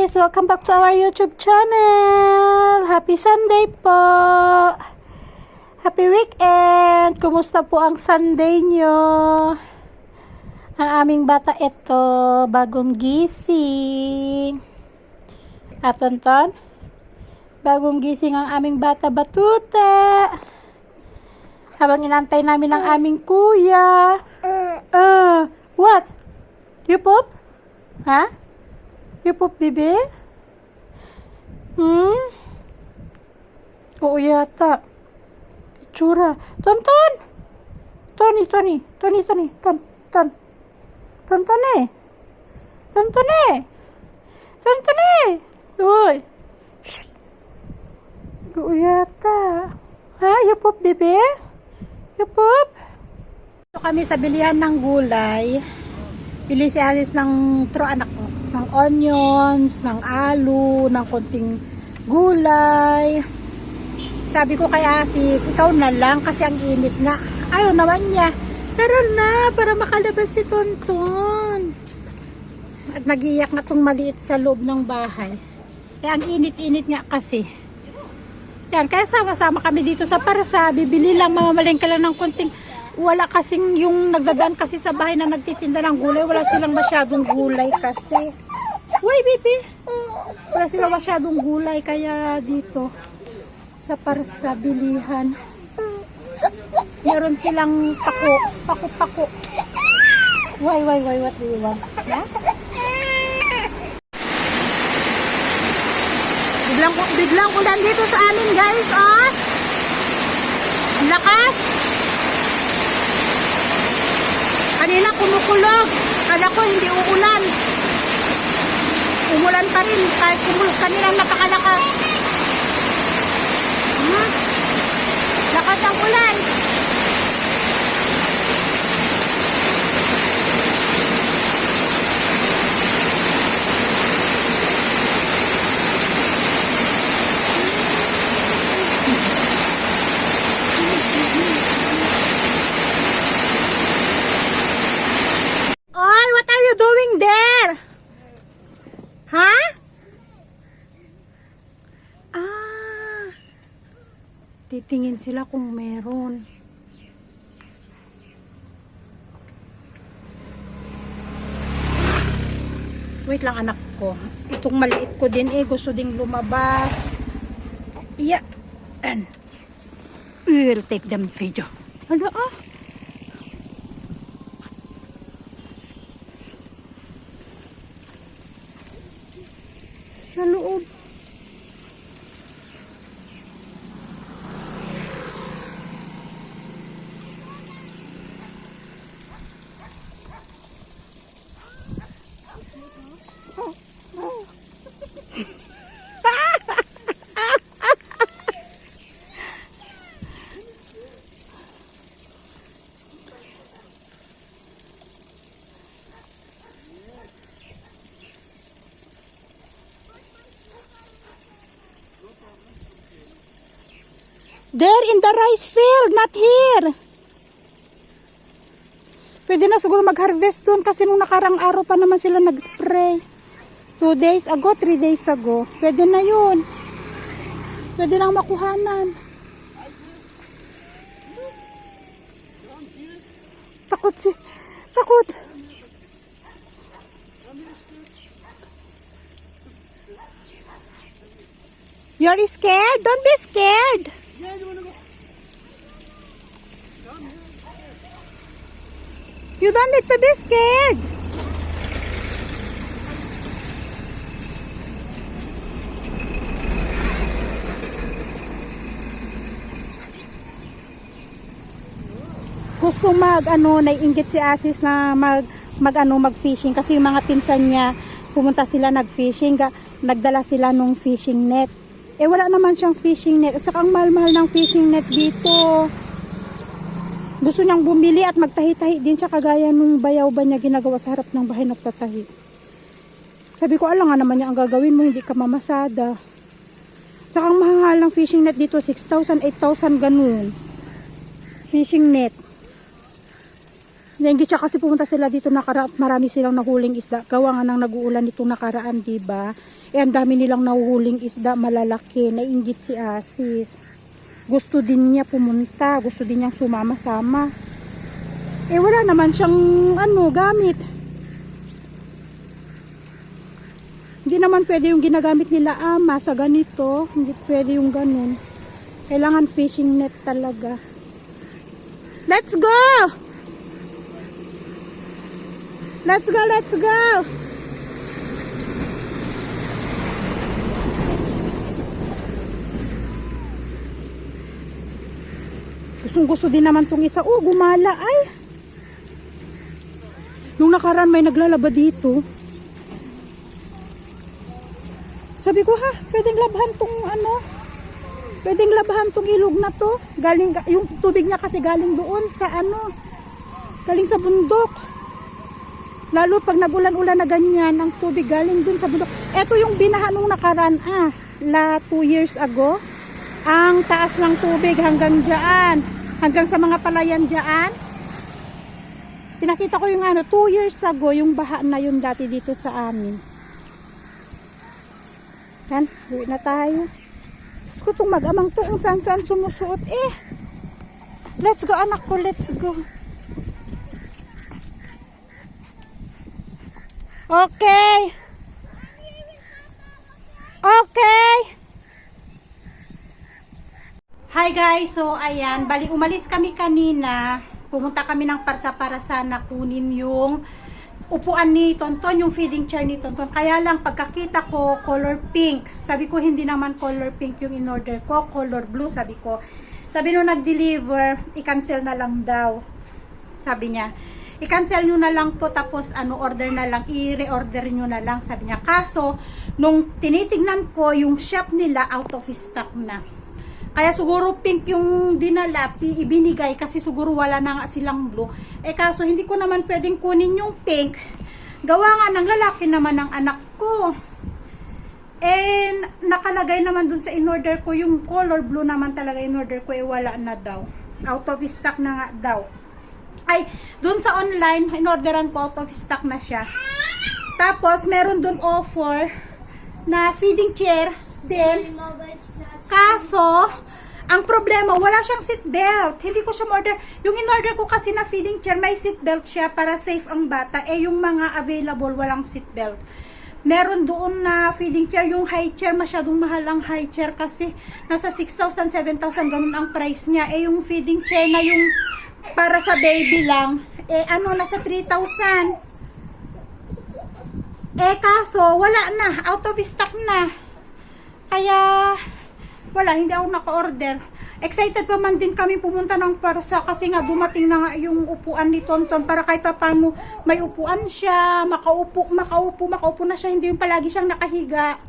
guys! Welcome back to our YouTube channel! Happy Sunday po! Happy weekend! Kumusta po ang Sunday nyo? Ang aming bata ito, bagong gising. At tonton, bagong gising ang aming bata batuta. Habang inantay namin ang aming kuya. Uh, what? You poop? Ha? You poop, bebe? Hmm? Oo yata. Itsura. Ton, ton! Tony, Tony. Tony, Tony. Ton, ton. Ton, ton eh. Ton, ton eh. Ton, ton eh. Uy. Shh. Oo yata. Ha? Bebe? You poop? Ito kami sa bilihan ng gulay. Bili si Alice ng tro anak. Ng onions, ng alu, ng konting gulay. Sabi ko kay Asis, ikaw na lang kasi ang init nga. Ayaw naman niya. Tara na, para makalabas si Tonton. At nagiiyak nga tong maliit sa loob ng bahay. Eh, ang init-init nga kasi. Yan, kaya sama-sama kami dito sa Parsa. Bibili lang, mamamalengke lang ng konting wala kasing yung nagdadaan kasi sa bahay na nagtitinda ng gulay, wala silang masyadong gulay kasi. Uy, baby! Wala silang masyadong gulay kaya dito sa parsa bilihan. Meron silang pako, pako-pako. Why, why, why, what do you want? Ha? Biglang, biglang ulan dito sa amin guys, oh! Lakas! Kanina kumukulog. Kala ko hindi uulan. Umulan pa rin. Kahit kumulog kanina napakalakas. Hmm? Lakas ang ulan. Oy, what are you doing there? Ha? Ah. Titingin sila kung meron. Wait lang anak ko. Itong maliit ko din eh. Gusto ding lumabas. Yeah. And we will take them video. Ano ah? Sa loob. There in the rice field, not here. Pwede na siguro mag-harvest doon kasi nung nakarang araw pa naman sila nag-spray. Two days ago, three days ago. Pwede na yun. Pwede lang makuhanan. Takot si... Takot. You're scared? Don't be scared. You don't need to be scared. Gusto mag ano, naiinggit si Asis na mag mag ano, mag fishing kasi yung mga pinsan niya pumunta sila nag fishing, nagdala sila nung fishing net. Eh wala naman siyang fishing net at saka ang mahal-mahal ng fishing net dito gusto niyang bumili at magtahi-tahi din siya kagaya nung bayaw ba niya ginagawa sa harap ng bahay nagtatahi. Sabi ko, alam nga naman niya ang gagawin mo, hindi ka mamasada. Tsaka ang mahal ng fishing net dito, 6,000, 8,000 ganun. Fishing net. Hindi siya kasi pumunta sila dito nakara at marami silang nahuling isda. Gawa nga nang nag-uulan itong nakaraan, di ba? Eh, ang dami nilang nahuhuling isda, malalaki. Nainggit si Asis. Gusto din niya pumunta. Gusto din niyang sumama-sama. Eh, wala naman siyang, ano, gamit. Hindi naman pwede yung ginagamit nila ama sa ganito. Hindi pwede yung ganun. Kailangan fishing net talaga. Let's go! Let's go, let's go! Gustong gusto din naman tong isa. Oh, gumala ay. Nung nakaraan may naglalaba dito. Sabi ko ha, pwedeng labhan tong ano, pwedeng labhan tong ilog na to. Galing, yung tubig niya kasi galing doon sa ano, galing sa bundok. Lalo pag nagulan-ulan na ganyan, ang tubig galing dun sa bundok. Ito yung binaha nung nakaraan ah, la 2 years ago. Ang taas ng tubig hanggang dyan, hanggang sa mga palayan dyan. Pinakita ko yung ano, 2 years ago, yung baha na yun dati dito sa amin. Yan, uwi na tayo. Diyos ko mag-amang to kung saan saan sumusuot. Eh, let's go anak ko, let's go. Okay. Hi guys, so ayan, bali umalis kami kanina. Pumunta kami ng parsa para sana kunin yung upuan ni Tonton, yung feeding chair ni Tonton. Kaya lang pagkakita ko, color pink. Sabi ko hindi naman color pink yung in-order ko, color blue sabi ko. Sabi nung nag-deliver, i-cancel na lang daw. Sabi niya, i-cancel nyo na lang po tapos ano order na lang, i-reorder nyo na lang sabi niya. Kaso, nung tinitignan ko yung shop nila out of stock na. Kaya siguro pink yung dinala, ibinigay kasi siguro wala na nga silang blue. Eh kaso hindi ko naman pwedeng kunin yung pink. Gawa nga ng lalaki naman ng anak ko. And nakalagay naman dun sa in-order ko yung color blue naman talaga in-order ko eh wala na daw. Out of stock na nga daw. Ay, dun sa online, in-orderan ko out of stock na siya. Tapos meron dun offer na feeding chair din Kaso, ang problema, wala siyang seat belt. Hindi ko siya order. Yung in-order ko kasi na feeding chair, may seat belt siya para safe ang bata. Eh, yung mga available, walang seat belt. Meron doon na feeding chair, yung high chair, masyadong mahal ang high chair kasi nasa 6,000, 7,000, ganun ang price niya. Eh, yung feeding chair na yung para sa baby lang, eh, ano, nasa 3,000. Eh, kaso, wala na. Out of stock na. Kaya, wala, hindi ako naka-order. Excited pa man din kami pumunta ng Parsa kasi nga dumating na nga yung upuan ni Tonton para kahit pa paano may upuan siya, makaupo, makaupo, makaupo na siya, hindi yung palagi siyang nakahiga.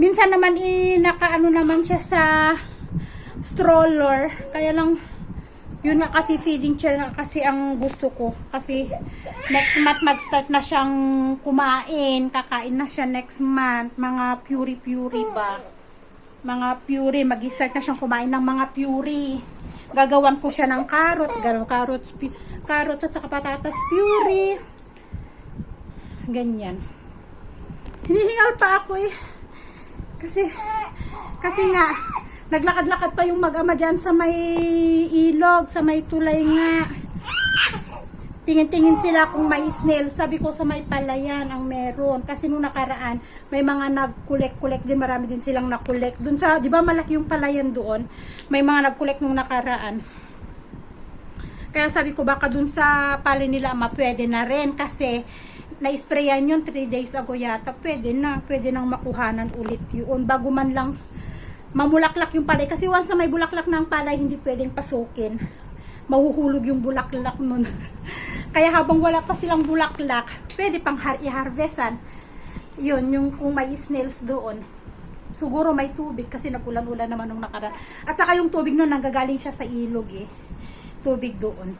Minsan naman eh, nakaano naman siya sa stroller. Kaya lang, yun nga kasi feeding chair nga kasi ang gusto ko. Kasi next month mag-start na siyang kumain. Kakain na siya next month. Mga puri-puri ba? Mga puri. Mag-start na siyang kumain ng mga puri. Gagawan ko siya ng carrots. Gano'n, carrots, carrots at saka patatas puri. Ganyan. Hinihingal pa ako eh. Kasi, kasi nga, naglakad-lakad pa yung mag-ama dyan sa may ilog, sa may tulay nga. Tingin-tingin sila kung may snail. Sabi ko sa may palayan ang meron. Kasi nung nakaraan, may mga nag-collect-collect din. Marami din silang na-collect. Dun sa, di ba malaki yung palayan doon? May mga nag-collect nung nakaraan. Kaya sabi ko baka dun sa pala nila ama na rin kasi na-sprayan yun 3 days ago yata. Pwede na. Pwede nang makuhanan ulit yun. Bago man lang mamulaklak yung palay. Kasi once na may bulaklak ng palay, hindi pwedeng pasukin. Mahuhulog yung bulaklak nun. Kaya habang wala pa silang bulaklak, pwede pang har- i-harvestan. Yun, yung kung may snails doon. Siguro may tubig kasi nagulan-ulan naman nung nakaraan. At saka yung tubig nun nanggagaling siya sa ilog eh. Tubig doon.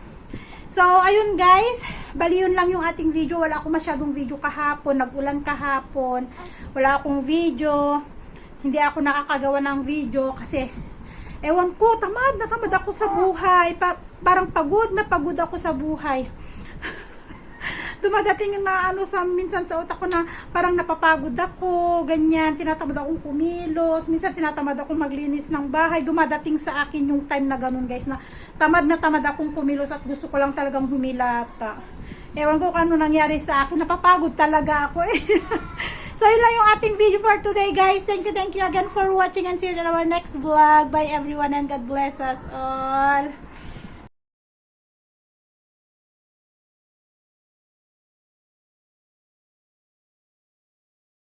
So, ayun guys. Bali yun lang yung ating video. Wala akong masyadong video kahapon. Nagulan kahapon. Wala akong video. Hindi ako nakakagawa ng video kasi Ewan ko, tamad na tamad ako sa buhay. Pa- parang pagod na pagod ako sa buhay. Dumadating na ano sa minsan sa utak ko na parang napapagod ako, ganyan, tinatamad akong kumilos, minsan tinatamad akong maglinis ng bahay. Dumadating sa akin yung time na ganun, guys, na tamad na tamad akong kumilos at gusto ko lang talagang humilata. Ewan ko kung ano nangyari sa akin, napapagod talaga ako eh. so, yun lang yung ating video for today, guys. Thank you, thank you again for watching and see you in our next vlog. Bye everyone and God bless us all.